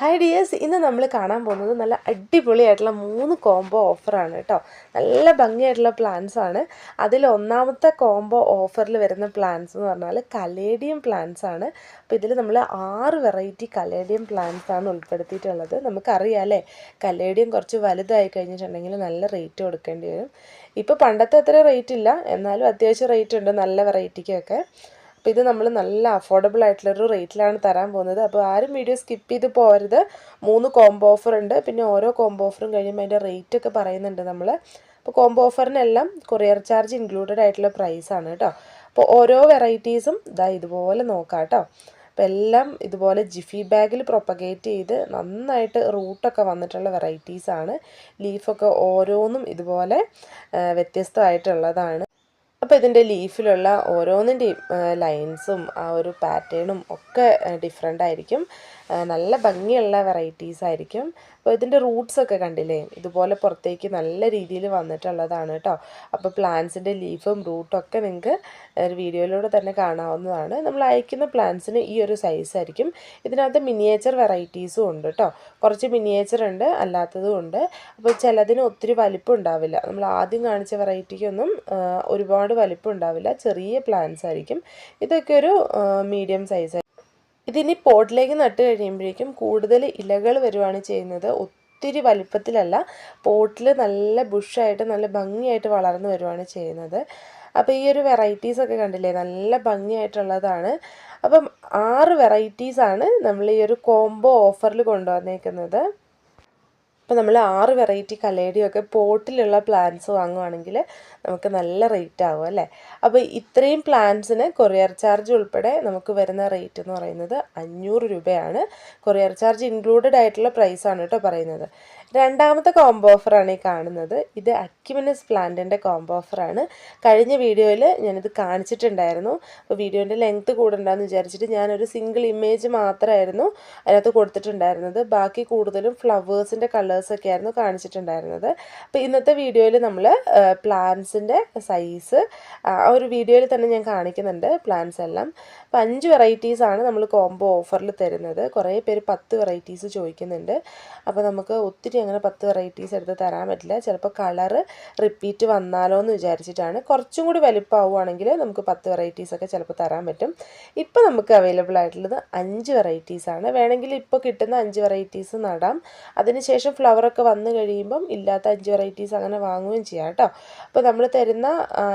Hi dears ഇന്ന് നമ്മൾ കാണാൻ പോകുന്നത് നല്ല അടിപൊളിയായിട്ടുള്ള മൂന്ന് കോംബോ ഓഫറാണ് കേട്ടോ. നല്ല ഭംഗിയായിട്ടുള്ള പ്ലാൻസ് ആണ്. അതിൽ ഒന്നാമത്തെ കോംബോ ഓഫറിൽ വരുന്ന പ്ലാൻസ് എന്ന് പറഞ്ഞാൽ കലേഡിയം പ്ലാൻസ് ആണ്. അപ്പോൾ ഇതിൽ നമ്മൾ ആറ് വെറൈറ്റി കലേഡിയം പ്ലാൻസ് ആണ് ഉൾപ്പെടുത്തിയിട്ടുള്ളത്. നമുക്കറിയാം അല്ലേ കലേഡിയം കുറച്ച് വലുതായി കഴിഞ്ഞിട്ടുണ്ടെങ്കിൽ നല്ല റേറ്റ് കൊടുക്കേണ്ടി വരും. ഇപ്പോൾ പണ്ടത്തെ അത്ര റേറ്റ് ഇല്ല. എന്നാലും അത്യാവശ്യം റേറ്റ് ഉണ്ട്. നല്ല വെറൈറ്റിക്കൊക്കെ അപ്പോൾ ഇത് നമ്മൾ നല്ല അഫോർഡബിൾ ആയിട്ടുള്ളൊരു റേറ്റിലാണ് തരാൻ പോകുന്നത്. അപ്പോൾ ആരും വീഡിയോ സ്കിപ്പ് ചെയ്ത് പോകരുത് മൂന്ന് കോംബോ ഓഫർ ഉണ്ട്. പിന്നെ ഓരോ കോംബോ ഓഫറും കഴിയുമ്പോൾ അതിന്റെ റേറ്റ് ഒക്കെ പറയുന്നുണ്ട് നമ്മൾ അപ്പോൾ കോംബോ ഓഫറിനെല്ലാം കൊറിയർ ചാർജ് ഇൻക്ലൂഡഡ് ആയിട്ടുള്ള പ്രൈസാണ് കേട്ടോ അപ്പോൾ ഓരോ വെറൈറ്റീസും ഇതാ ഇതുപോലെ നോക്കാം കേട്ടോ അപ്പോൾ എല്ലാം ഇതുപോലെ ജിഫി ബാഗിൽ പ്രൊപ്പഗേറ്റ് ചെയ്ത് നന്നായിട്ട് റൂട്ടൊക്കെ വന്നിട്ടുള്ള വെറൈറ്റീസാണ് ലീഫൊക്കെ ഓരോന്നും ഇതുപോലെ വ്യത്യസ്തമായിട്ടുള്ളതാണ്. അപ്പോൾ ഇതിന്റെ ലീഫിലുള്ള ഓരോന്നിന്റെയും ലൈൻസും ആ ഒരു പാറ്റേണും ഒക്കെ ഡിഫറെന്റ് ആയിരിക്കും. നല്ല ഭംഗിയുള്ള വെറൈറ്റീസ് ആയിരിക്കും. അപ്പോൾ ഇതിന്റെ റൂട്ട്സ് ഒക്കെ കണ്ടില്ലേ? ഇതുപോലെ പുറത്തേക്ക് നല്ല രീതിയിൽ വന്നിട്ടുള്ളതാണ് കേട്ടോ അപ്പോൾ പ്ലാന്റ്സിന്റെ ലീഫും റൂട്ടും ഒക്കെ നിങ്ങൾക്ക് ഒരു വീഡിയോയിലൂടെ തന്നെ കാണാവുന്നതാണ്. നമ്മൾ അയക്കുന്ന പ്ലാന്റ്സിന് ഈ ഒരു സൈസ് ആയിരിക്കും. ഇതിനകത്ത് മിനിയേച്ചർ വെറൈറ്റീസും ഉണ്ട് കേട്ടോ കുറച്ച് മിനിയേച്ചർ ഉണ്ട് അല്ലാത്തതും ഉണ്ട്. അപ്പോൾ ചിലതിന് ഒത്തിരി വലിപ്പം ഉണ്ടാവില്ല. നമ്മൾ ആദ്യം കാണിച്ച വെറൈറ്റിക്കൊന്നും ആ, ഒരുപാട് വലിപ്പം ഉണ്ടാവില്ല ചെറിയ പ്ലാന്റ്സ് ആയിരിക്കും. ഇതൊക്കെ ഒരു മീഡിയം സൈസ് ഇതിനി പോട്ടിലേക്ക് നട്ട് കഴിയുമ്പോഴേക്കും കൂടുതൽ ഇലകൾ വരുവാണ് ചെയ്യുന്നത്. ഒത്തിരി വലിപ്പത്തിലല്ല. പോട്ടിൽ നല്ല ബുഷായിട്ട് നല്ല ഭംഗിയായിട്ട് വളർന്നു വരുവാണ് ചെയ്യുന്നത്. അപ്പോൾ ഈ ഒരു വെറൈറ്റീസ് ഒക്കെ കണ്ടില്ലേ? നല്ല ഭംഗിയായിട്ടുള്ളതാണ്. അപ്പം ആറ് വെറൈറ്റീസാണ് നമ്മൾ ഈ ഒരു കോംബോ ഓഫറിൽ കൊണ്ടുവന്നേക്കുന്നത്. അപ്പോൾ നമ്മൾ ആറ് വെറൈറ്റി കലേഡിയൊക്കെ പോട്ടിലുള്ള പ്ലാന്റ്സ് വാങ്ങുവാണെങ്കിൽ നമുക്ക് നല്ല റേറ്റ് ആവും അല്ലേ? അപ്പോൾ ഇത്രയും പ്ലാന്റ്സിന് കൊറിയർ ചാർജ് ഉൾപ്പെടെ നമുക്ക് വരുന്ന റേറ്റ് എന്ന് പറയുന്നത് അഞ്ഞൂറ് രൂപയാണ്. കൊറിയർ ചാർജ് ഇൻക്ലൂഡഡ് ആയിട്ടുള്ള പ്രൈസാണ് കേട്ടോ പറയുന്നത്. രണ്ടാമത്തെ കോംബോ ഓഫറാണ് ഈ കാണുന്നത്. ഇത് അക്യുമിനസ് പ്ലാന്റിന്റെ കോംബോ ഓഫറാണ് കഴിഞ്ഞ വീഡിയോയിൽ ഞാനിത് കാണിച്ചിട്ടുണ്ടായിരുന്നു. അപ്പോൾ വീഡിയോന്റെ ലെങ്ത്ത് കൂടണ്ടെന്ന് വിചാരിച്ചിട്ട് ഞാനൊരു സിംഗിൾ ഇമേജ് മാത്രമായിരുന്നു അതിനകത്ത് കൊടുത്തിട്ടുണ്ടായിരുന്നത്. ബാക്കി കൂടുതലും ഫ്ലവേഴ്സിന്റെ കളേഴ്സൊക്കെ ആയിരുന്നു കാണിച്ചിട്ടുണ്ടായിരുന്നത്. അപ്പോൾ ഇന്നത്തെ വീഡിയോയിൽ നമ്മൾ പ്ലാന്റ്സിന്റെ സൈസ് ആ ഒരു വീഡിയോയിൽ തന്നെ ഞാൻ കാണിക്കുന്നുണ്ട് പ്ലാന്റ്സ് എല്ലാം. അപ്പോൾ അഞ്ച് വെറൈറ്റീസാണ് നമ്മൾ കോംബോ ഓഫറിൽ തരുന്നത്. കുറേ പേര് പത്ത് വെറൈറ്റീസ് ചോദിക്കുന്നുണ്ട്. അപ്പോൾ നമുക്ക് ഒത്തിരി അങ്ങനെ പത്ത് വെറൈറ്റീസ് എടുത്ത് തരാൻ പറ്റില്ല. ചിലപ്പോൾ കളറ് റിപ്പീറ്റ് വന്നാലോ എന്ന് വിചാരിച്ചിട്ടാണ്. കുറച്ചും കൂടി വലിപ്പമാവുകയാണെങ്കിൽ നമുക്ക് പത്ത് വെറൈറ്റീസ് ഒക്കെ ചിലപ്പോൾ തരാൻ പറ്റും. ഇപ്പോൾ നമുക്ക് അവൈലബിൾ ആയിട്ടുള്ളത് അഞ്ച് വെറൈറ്റീസ് ആണ്. വേണമെങ്കിൽ ഇപ്പോൾ കിട്ടുന്ന അഞ്ച് വെറൈറ്റീസ് നടാം. അതിനുശേഷം ഫ്ലവറൊക്കെ വന്നു കഴിയുമ്പം ഇല്ലാത്ത അഞ്ച് വെറൈറ്റീസ് അങ്ങനെ വാങ്ങുകയും ചെയ്യാം കേട്ടോ. അപ്പോൾ നമ്മൾ തരുന്ന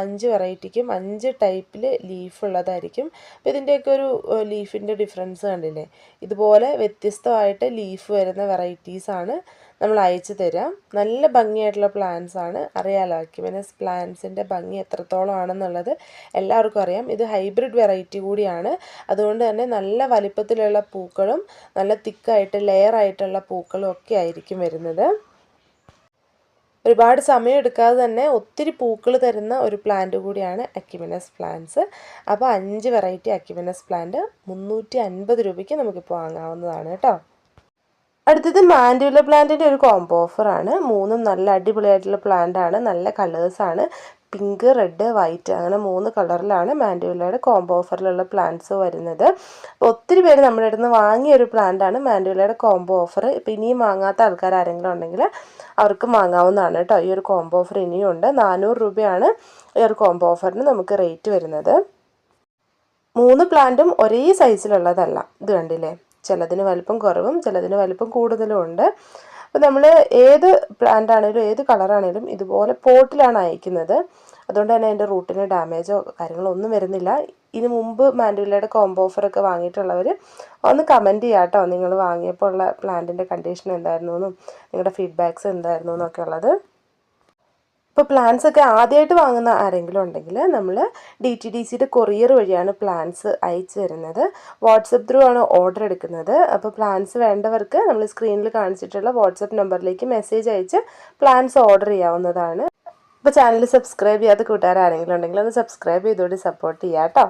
അഞ്ച് വെറൈറ്റിക്കും അഞ്ച് ടൈപ്പിൽ ലീഫ് ഉള്ളതായിരിക്കും. അപ്പോൾ ഇതിന്റെയൊക്കെ ഒരു ലീഫിന്റെ ഡിഫറൻസ് കണ്ടില്ലേ? ഇതുപോലെ വ്യത്യസ്തമായിട്ട് ലീഫ് വരുന്ന വെറൈറ്റീസാണ് നമ്മൾ അയച്ചു തരാം നല്ല ഭംഗിയായിട്ടുള്ള പ്ലാൻസ് ആണ്. അറിയാലോ അക്യുമിനസ് പ്ലാന്റ്സിന്റെ ഭംഗി എത്രത്തോളം ആണെന്നുള്ളത് എല്ലാവർക്കും അറിയാം. ഇത് ഹൈബ്രിഡ് വെറൈറ്റി കൂടിയാണ്. അതുകൊണ്ട് തന്നെ നല്ല വലിപ്പത്തിലുള്ള പൂക്കളും നല്ല തിക്കായിട്ട് ലെയർ ആയിട്ടുള്ള പൂക്കളും ഒക്കെ ആയിരിക്കും വരുന്നത്. ഒരുപാട് സമയം എടുക്കാതെ തന്നെ ഒത്തിരി പൂക്കൾ തരുന്ന ഒരു പ്ലാന്റ് കൂടിയാണ് അക്യുമിനസ് പ്ലാന്റ്സ് അപ്പോൾ അഞ്ച് വെറൈറ്റി അക്യുമിനസ് പ്ലാന്റ് മുന്നൂറ്റി അൻപത് രൂപയ്ക്ക് നമുക്കിപ്പോൾ വാങ്ങാവുന്നതാണ് കേട്ടോ. അടുത്തത് മാൻഡുല പ്ലാന്റിന്റെ ഒരു കോംബോ ഓഫറാണ് മൂന്നും നല്ല അടിപൊളിയായിട്ടുള്ള പ്ലാന്റ് ആണ്. നല്ല കളേഴ്സാണ് പിങ്ക് റെഡ് വൈറ്റ് അങ്ങനെ മൂന്ന് കളറിലാണ് മാൻഡുവിലയുടെ കോംബോ ഓഫറിലുള്ള പ്ലാന്റ്സ് വരുന്നത്. അപ്പോൾ ഒത്തിരി പേര് നമ്മുടെ അടുത്ത് നിന്ന് വാങ്ങിയ ഒരു പ്ലാന്റാണ് മാൻഡുവിലയുടെ കോംബോ ഓഫർ ഇപ്പോൾ ഇനിയും വാങ്ങാത്ത ആൾക്കാർ ആരെങ്കിലും ഉണ്ടെങ്കിൽ അവർക്ക് വാങ്ങാവുന്നതാണ് കേട്ടോ. ഈ ഒരു കോംബോ ഓഫർ ഇനിയും ഉണ്ട്. നാനൂറ് രൂപയാണ് ഈ ഒരു കോംബോ ഓഫറിന് നമുക്ക് റേറ്റ് വരുന്നത്. മൂന്ന് പ്ലാന്റും ഒരേ സൈസിലുള്ളതല്ല ഇത് കണ്ടില്ലേ? ചിലതിന് വലിപ്പം കുറവും ചിലതിന് വലിപ്പം കൂടുതലും ഉണ്ട്. അപ്പോൾ നമ്മൾ ഏത് പ്ലാന്റ് ആണെങ്കിലും ഏത് കളറാണെങ്കിലും ഇതുപോലെ പോട്ടിലാണ് അയക്കുന്നത്. അതുകൊണ്ട് തന്നെ അതിന്റെ റൂട്ടിന് ഡാമേജോ കാര്യങ്ങളോ ഒന്നും വരുന്നില്ല. ഇനി മുമ്പ് മാൻഡുലയുടെ കോംബോ ഓഫറൊക്കെ വാങ്ങിയിട്ടുള്ളവർ ഒന്ന് കമന്റ് ചെയ്യാം കേട്ടോ നിങ്ങൾ വാങ്ങിയപ്പോൾ ഉള്ള പ്ലാന്റിന്റെ കണ്ടീഷൻ എന്തായിരുന്നു എന്നും നിങ്ങളുടെ ഫീഡ്ബാക്ക്സ് എന്തായിരുന്നു എന്നൊക്കെ ഉള്ളത്. ഇപ്പോൾ പ്ലാൻസ് ഒക്കെ ആദ്യമായിട്ട് വാങ്ങുന്ന ആരെങ്കിലും ഉണ്ടെങ്കിൽ നമ്മൾ ഡി ടി ഡി സിയുടെ കൊറിയർ വഴിയാണ് പ്ലാൻസ് അയച്ചു തരുന്നത്. വാട്സപ്പ് ത്രൂ ആണ് ഓർഡർ എടുക്കുന്നത്. അപ്പോൾ പ്ലാൻസ് വേണ്ടവർക്ക് നമ്മൾ സ്ക്രീനിൽ കാണിച്ചിട്ടുള്ള വാട്സപ്പ് നമ്പറിലേക്ക് മെസ്സേജ് അയച്ച് പ്ലാൻസ് ഓർഡർ ചെയ്യാവുന്നതാണ്. അപ്പോൾ ചാനൽ സബ്സ്ക്രൈബ് ചെയ്യാത്ത കൂട്ടുകാർ ആരെങ്കിലും ഉണ്ടെങ്കിൽ ഒന്ന് സബ്സ്ക്രൈബ് ചെയ്തുകൊണ്ട് സപ്പോർട്ട് ചെയ്യാം കേട്ടോ